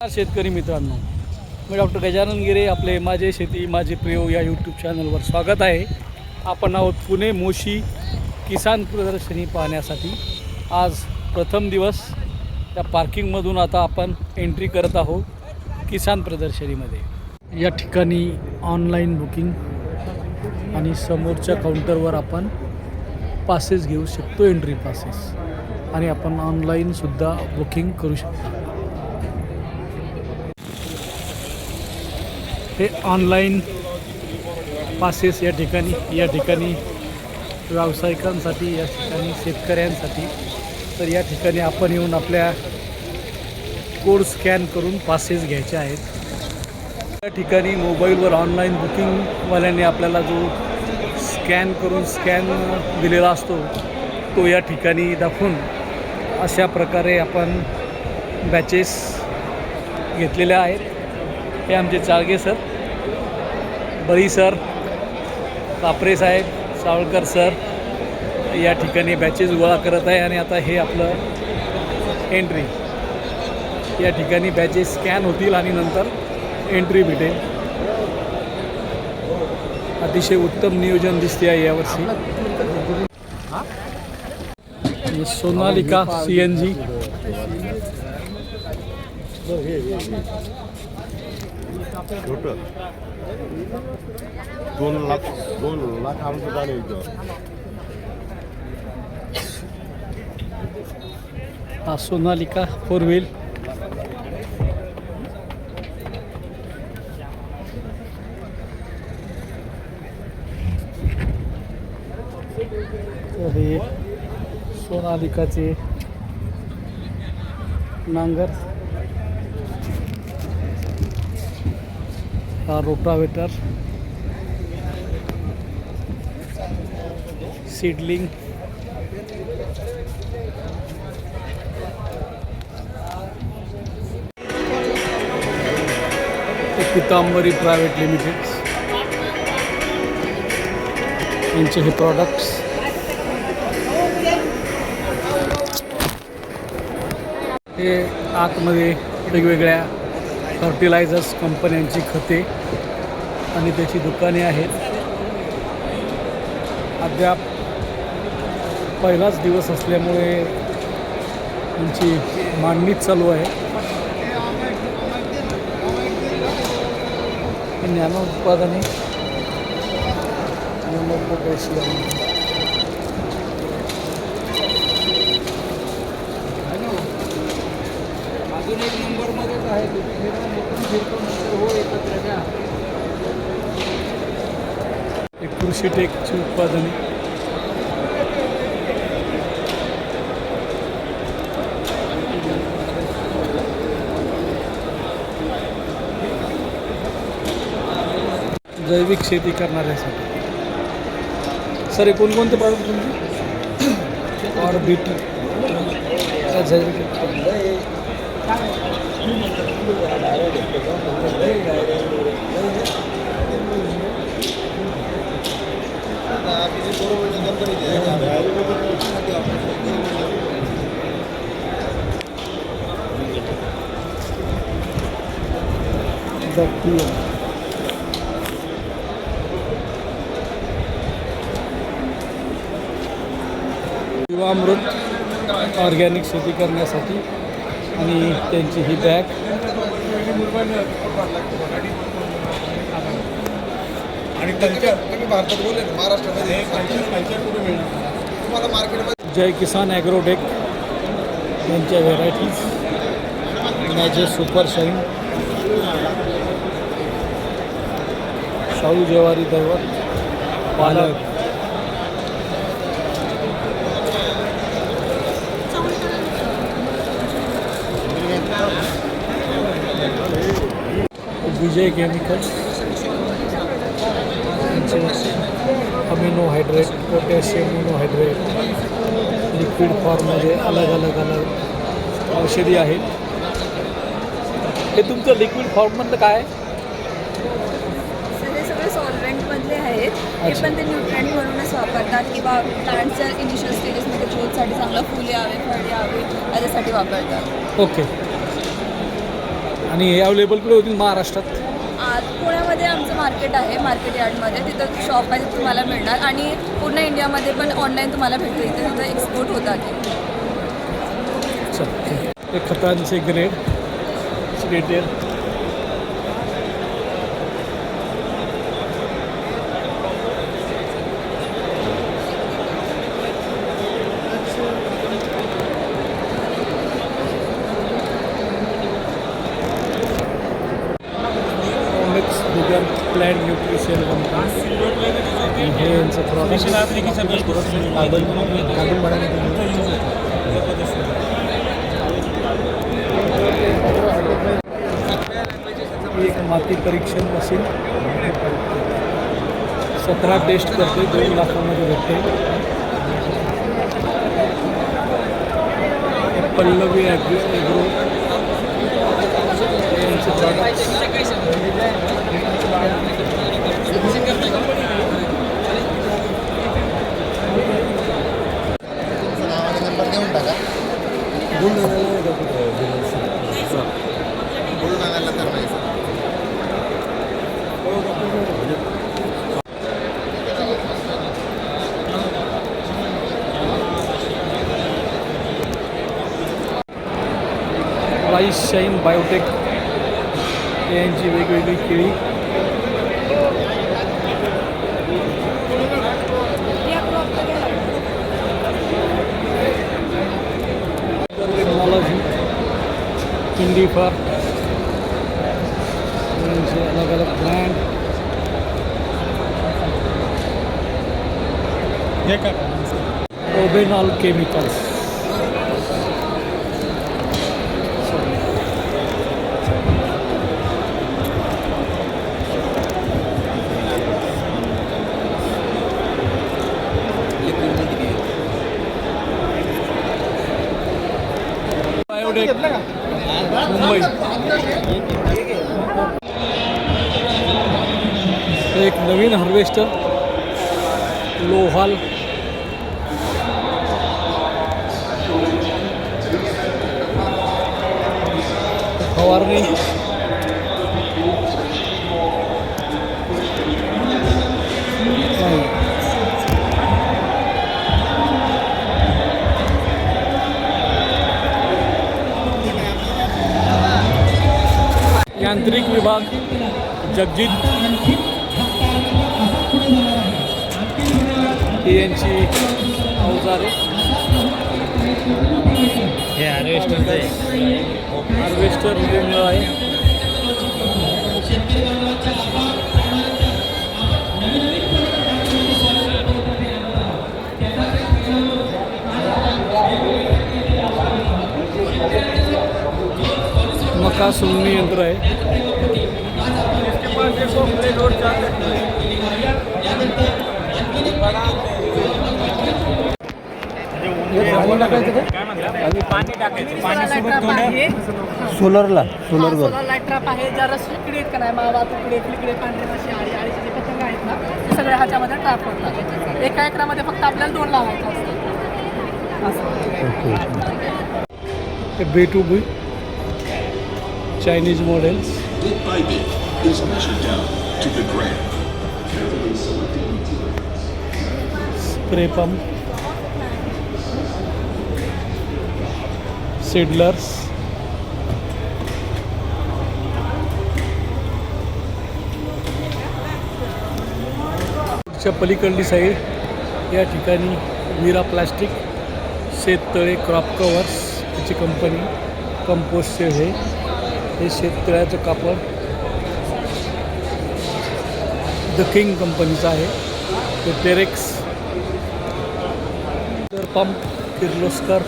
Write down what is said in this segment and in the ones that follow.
शेतकरी मित्रांनो. मी डॉक्टर गजानन गिरे आपले माझे शेती माझे प्रयोग या यूट्यूब चॅनलवर स्वागत आहे. आपण आहोत पुणे मोशी किसान प्रदर्शनी पाहण्यासाठी. आज प्रथम दिवस त्या पार्किंगमधून आता आपण एंट्री करत आहोत किसान प्रदर्शनीमध्ये. या ठिकाणी ऑनलाईन बुकिंग आणि समोरच्या काउंटरवर आपण पासेस घेऊ शकतो एंट्री पासेस आणि आपण ऑनलाईनसुद्धा बुकिंग करू शकतो. हे ऑनलाईन पासेस या ठिकाणी या ठिकाणी व्यावसायिकांसाठी या ठिकाणी शेतकऱ्यांसाठी. तर या ठिकाणी आपण येऊन आपल्या कोड स्कॅन करून पासेस घ्यायचे आहेत. या ठिकाणी मोबाईलवर ऑनलाईन बुकिंगवाल्याने आपल्याला जो स्कॅन करून स्कॅन दिलेला असतो तो या ठिकाणी दाखवून अशा प्रकारे आपण बॅचेस घेतलेल्या आहेत. हे आमचे चाळगे सर बळी सर कापरे साहेब सावळकर सर या ठिकाणी बॅचेस गोळा करत आहे आणि आता हे आपलं एंट्री या ठिकाणी बॅचेस स्कॅन होतील आणि नंतर एंट्री भेटेल. अतिशय उत्तम नियोजन दिसते आहे यावर्षी. सोनालिका सी एन जी छोटं. दोन लाख दोन लाख आमचं झालं इथं. हा सोनालिका फोर व्हील. हे सोनालिकाचे नांगर. Rotavator. Seedling. Pitambari private limited. यांचे हे प्रॉडक्ट्स हे आतमध्ये वेगवेगळ्या फर्टिलायझर्स कंपन्यांची खते आणि त्याची दुकाने आहेत. अद्याप पहिलाच दिवस असल्यामुळे त्यांची मांडणीच चालू आहे. ज्ञान उत्पादने. अजून एक आहे तुम्ही फिरतो मुक्काम फिरतो नंतर हो एकत्र घ्या. हे कृषी टेकची उत्पादने. जैविक शेती करणाऱ्यासाठी. सर हे कोणकोणते प्रॉडक्ट तुमचे? और बी Thank you. शेती करण्यासाठी आणि त्यांची ही बॅग. आणि महाराष्ट्रामध्ये. जय किसान ॲग्रोटेक यांच्या व्हेरायटीज मॅजे सुपर शाईन शाहू ज्वारी दैवत पालक. Vijay chemicals. Amino hydrate potassium monohydrate liquid फॉर्ममध्ये अलग अलग अलग औषधी आहेत. हे तुमचं लिक्विड फॉर्ममधलं काय आहे? हे आहेत. हे. पण ते म्हणूनच वापरतात किंवा प्लांटच्या इनिशियल स्टेजेसमध्ये ग्रोथसाठी चांगलं फुल यावे फळ यावे याच्यासाठी वापरतात. ओके आणि हे अवेलेबल कुठे होतील? महाराष्ट्रात? आज पुण्यामध्ये आमचं मार्केट आहे मार्केट यार्डमध्ये. तिथं शॉप आहे तिथं तुम्हाला मिळणार. आणि पूर्ण इंडियामध्ये पण ऑनलाईन तुम्हाला भेटतं. इथे तिथं एक्सपोर्ट होतात चल हे खतांचे ग्रेड डिटेल न्यूट्रिशन कंपनी हे यांचं प्रॉडक्ट एक माती परीक्षण मशीन. सतरा टेस्ट करते दोन लाखामध्ये भेटते पल्लवी ॲग्रो यांचे प्रॉडक्ट शाईन बायोटेक यांची वेगवेगळी केळी. हिंदी फार यांचे अलग अलग ब्रँड ओबेनॉल केमिकल्स बायोटेक मुंबई. एक नवीन हार्वेस्टर लोहाल. फवारणी. यांत्रिक विभाग जगजित ही यांची अवजारे हे हार्वेस्टर हार्वेस्टर वेगवेगळं आहे. मका सोलणी यंत्र आहे. सोलरला सोलरवर. सोलर लाइट ट्रॅप आहे. ज्या रस्ते आहेत का नाही मावा तुकडे फिकडे पांढरे मासे आळी आळीचे जे पतंग आहेत ना ते सगळे ह्याच्यामध्ये ट्रॅप होतात एका एकरामध्ये फक्त आपल्याला दोन लावायचं असतं असं. हे B to B Chinese models is measured down to the gram. Carefully selected materials. Spray pump seeders च्या पलीकडली साईड या ठिकाणी वीरा प्लास्टिक शेततळे क्रॉप कवर्स याची कंपनी कंपोस्टचे हे हे शेततळ्याचं कापड द किंग कंपनीचं आहे. तो Terex pump Kirloskar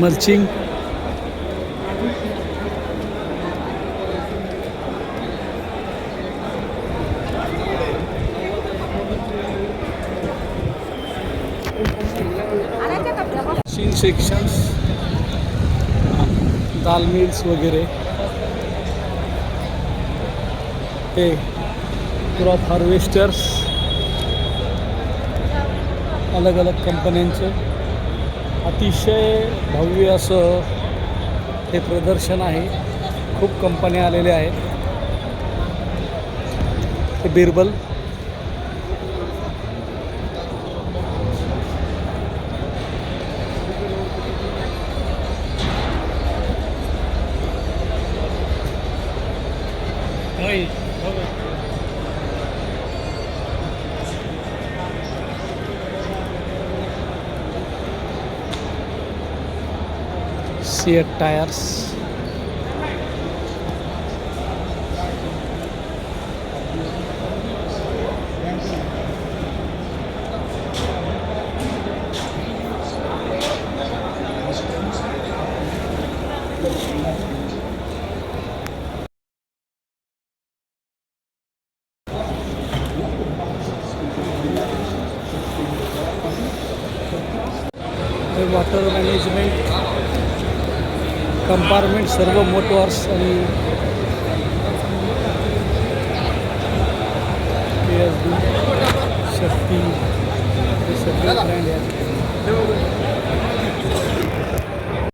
mulching. Sections dal mills वगैरह ते क्रॉप हार्वेस्टर्स अलग अलग कंपन्यांचं अतिशय भव्य असं हे प्रदर्शन आहे. खूप कंपन्या आलेल्या आहेत. Birbal. Sear tires. water management compartment सर्व मोटर्स आणि पी डी शक्ती हे सगळे ब्रँड आहेत